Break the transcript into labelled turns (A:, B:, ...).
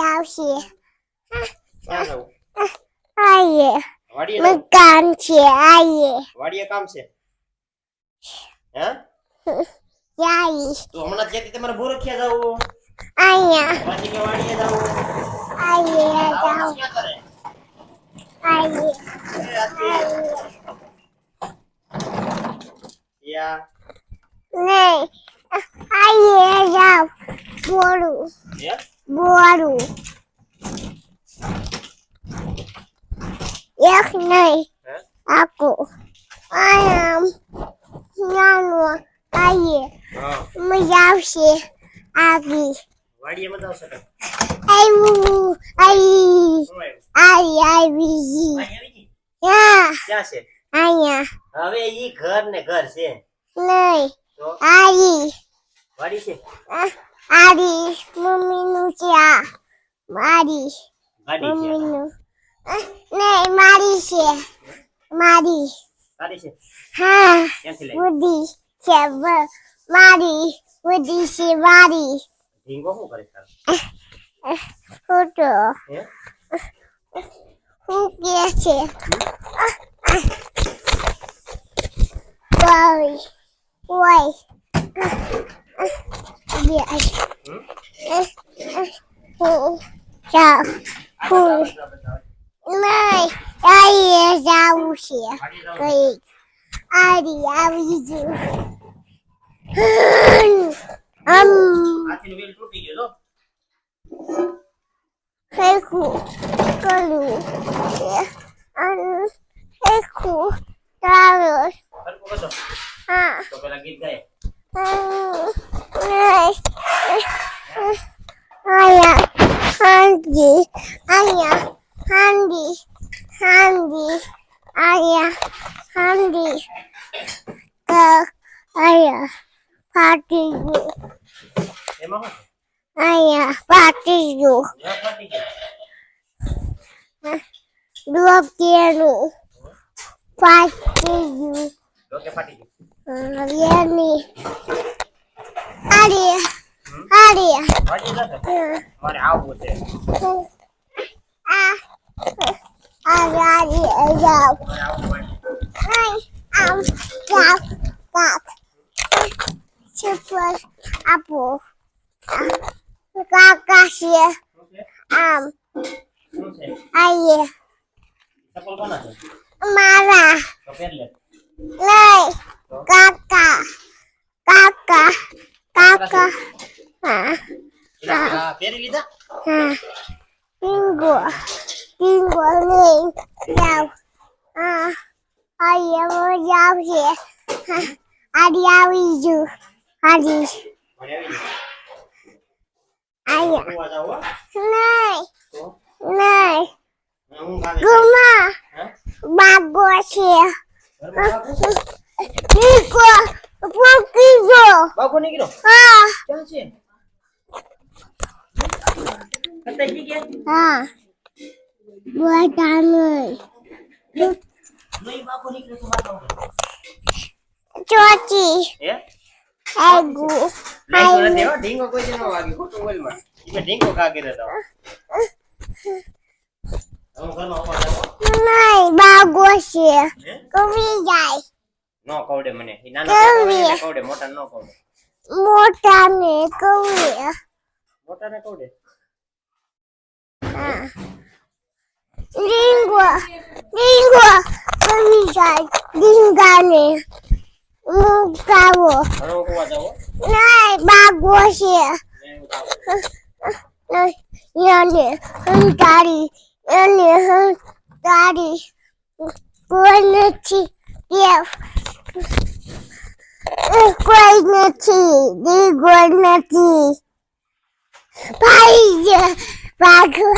A: આવશે.
B: જવું
A: મકાન છે આઈએ.
B: વાડીએ કામ છે. હે? તો હમણાં જેથી તમારે ભૂરખિયા જવું
A: અહીંયા
B: પાછી કે વાડીએ જવું
A: આઈએ
B: ક્યાં
A: આઈએ.
B: યા.
A: નહીં. આઈએ જાઓ. બોલું. બોલું એક નહીં આખો. આમ નાનું આઈએ.
B: હા.
A: મજા આવશે આગી
B: વાડીએ મજા આવશે?
A: આવ્યું આવી
B: આવી ગઈ?
A: હા.
B: ક્યાં છે?
A: અહીંયા.
B: હવે ઈ ઘર ને ઘર છે.
A: નહીં. આઈ.
B: વાડી છે?
A: આરી મમ્મીનું છે આ મારી મમ્મીનું. નહીં મારી છે. મારી. હા બુદ્ધિ છે મારી. બુદ્ધિ છે મારી. ફોટો.
B: હે?
A: કે છે? Sorry. Why?
B: જાઓ.
A: cây. Ai đi આવી? Um,
B: ગયો
A: cái củ, ta rồi.
B: હરખું કરજો.
A: À.
B: તો. Ayah,
A: Handi, Ayah, Handi,
B: Handi, Ayah, Handi,
A: ke Ayah, Pati, Ayah,
B: Pati, dua piano,
A: Pati, dua piano,
B: વાડી જાજો. મારે આવવું છે
A: Ah, Ari, Ari, Ari,
B: મારે આવવું વાડીએ.
A: Hey, um, yeah, that. Super apple. Kakasya,
B: શું છે?
A: um,
B: શું છે?
A: you, Ari,
B: મને આવી ગયું.
A: aye,
B: કુવા જાવ હો.
A: lay,
B: તો
A: lay,
B: મને ઊંઘ આવે છે.
A: Guma,
B: હે?
A: bago siya.
B: ઘરમાં બાબુ છે?
A: Pico, Pokizo,
B: બાબુ નીકળ્યો
A: ah,
B: ક્યાં છે હે. નથી હો? ઢીંગો કોઈ વાગ્યો ખોટું બોલમાં ઢીંગો નો કવડે મને. નાના કવડે નો કવડે. મોટા ને કવડે
A: Ah. Lingua, Língua, língua, lingane. Mukawo.
B: ઘણો કુવા જાવ
A: Nay, bago siya.
B: ને
A: Yani, hangari, yani, hangari, kwanati, yes. 八一节八课